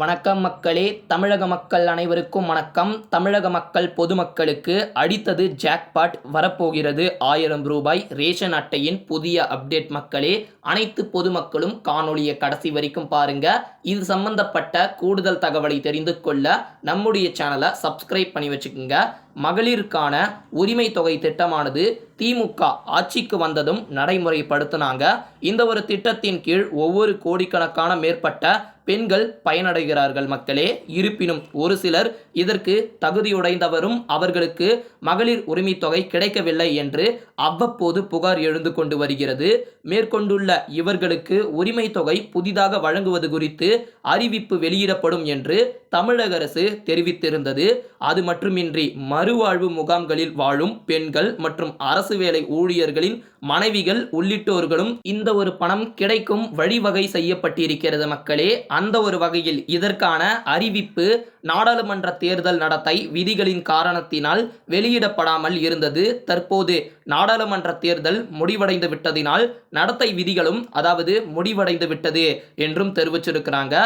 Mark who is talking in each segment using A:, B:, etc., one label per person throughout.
A: வணக்கம் மக்களே. தமிழக மக்கள் அனைவருக்கும் வணக்கம். தமிழக மக்கள் பொதுமக்களுக்கு அடித்தது ஜாக்பாட் வரப்போகிறது. ஆயிரம் ரூபாய் ரேஷன் அட்டையின் புதிய அப்டேட் மக்களே. அனைத்து பொதுமக்களும் காணொலியை கடைசி வரைக்கும் பாருங்க. இது சம்பந்தப்பட்ட கூடுதல் தகவலை தெரிந்து கொள்ள நம்முடைய சேனலை சப்ஸ்கிரைப் பண்ணி வச்சுக்கோங்க. மகளிருக்கான உரிமை தொகை திட்டமானது திமுக ஆட்சிக்கு வந்ததும் நடைமுறைப்படுத்தினாங்க. இந்த ஒரு திட்டத்தின் கீழ் ஒவ்வொரு கோடிக்கணக்கான மேற்பட்ட பெண்கள் பயனடைகிறார்கள் மக்களே. இருப்பினும் ஒரு சிலர் இதற்கு தகுதியுடைந்தவரும் அவர்களுக்கு மகளிர் உரிமை தொகை கிடைக்கவில்லை என்று அவ்வப்போது புகார் எழுந்து கொண்டு வருகிறது. மேற்கொண்டுள்ள இவர்களுக்கு உரிமை தொகை புதிதாக வழங்குவது குறித்து அறிவிப்பு வெளியிடப்படும் என்று தமிழக அரசு தெரிவித்திருந்தது. அது மட்டுமின்றி மறுவாழ்வு முகாம்களில் வாழும் பெண்கள் மற்றும் அரசு வேலை ஊழியர்களின் மனைவிகள் உள்ளிட்டோர்களும் இந்த ஒரு பணம் கிடைக்கும் வழிவகை செய்யப்பட்டிருக்கிறது மக்களே. அந்த ஒரு வகையில் இதற்கான அறிவிப்பு நாடாளுமன்ற தேர்தல் நடத்தை விதிகளின் காரணத்தினால் வெளியிடப்படாமல் இருந்தது. தற்போது நாடாளுமன்ற தேர்தல் முடிவடைந்து விட்டதினால் நடத்தை விதிகளும் அதாவது முடிவடைந்து விட்டது என்றும் தெரிவிச்சிருக்கிறாங்க.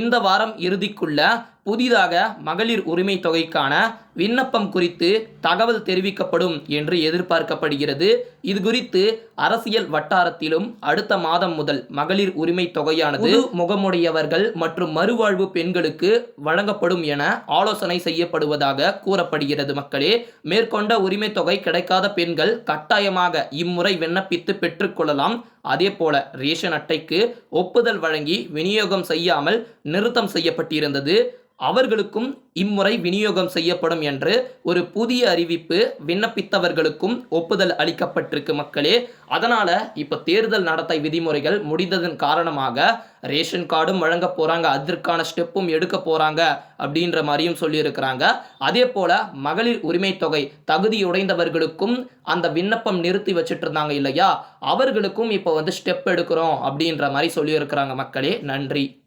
A: இந்த வாரம் இறுதிக்குள்ள புதிதாக மகளிர் உரிமை தொகைக்கான விண்ணப்பம் குறித்து தகவல் தெரிவிக்கப்படும் என்று எதிர்பார்க்கப்படுகிறது. இது குறித்து அரசியல் வட்டாரத்திலும் அடுத்த மாதம் முதல் மகளிர் உரிமை தொகையானது முகமுடையவர்கள் மற்றும் மறுவாழ்வு பெண்களுக்கு வழங்கப்படும் என ஆலோசனை செய்யப்படுவதாக கூறப்படுகிறது மக்களே. மேற்கொண்ட உரிமை தொகை கிடைக்காத பெண்கள் கட்டாயமாக இம்முறை விண்ணப்பித்து பெற்றுக்கொள்ளலாம் அதே போல ரேஷன் அட்டைக்கு ஒப்புதல் வழங்கி விநியோகம் செய்யாமல் நிறுத்தம் செய்யப்பட்டிருந்தது. அவர்களுக்கும் இம்முறை விநியோகம் செய்யப்படும் என்று ஒரு புதிய அறிவிப்பு விண்ணப்பித்தவர்களுக்கும் ஒப்புதல் அளிக்கப்பட்டிருக்கு மக்களே. அதனால் இப்போ தேர்தல் நடத்தை விதிமுறைகள் முடிந்ததன் காரணமாக ரேஷன் கார்டும் வழங்க போகிறாங்க அதற்கான ஸ்டெப்பும் எடுக்க போகிறாங்க அப்படின்ற மாதிரியும் சொல்லியிருக்கிறாங்க. அதே போல் மகளிர் உரிமை தொகை தகுதியுடைந்தவர்களுக்கும் அந்த விண்ணப்பம் நிறுத்தி வச்சுட்டு இருந்தாங்க இல்லையா? அவர்களுக்கும் இப்போ வந்து ஸ்டெப் எடுக்கிறோம் அப்படின்ற மாதிரி சொல்லியிருக்கிறாங்க மக்களே. நன்றி.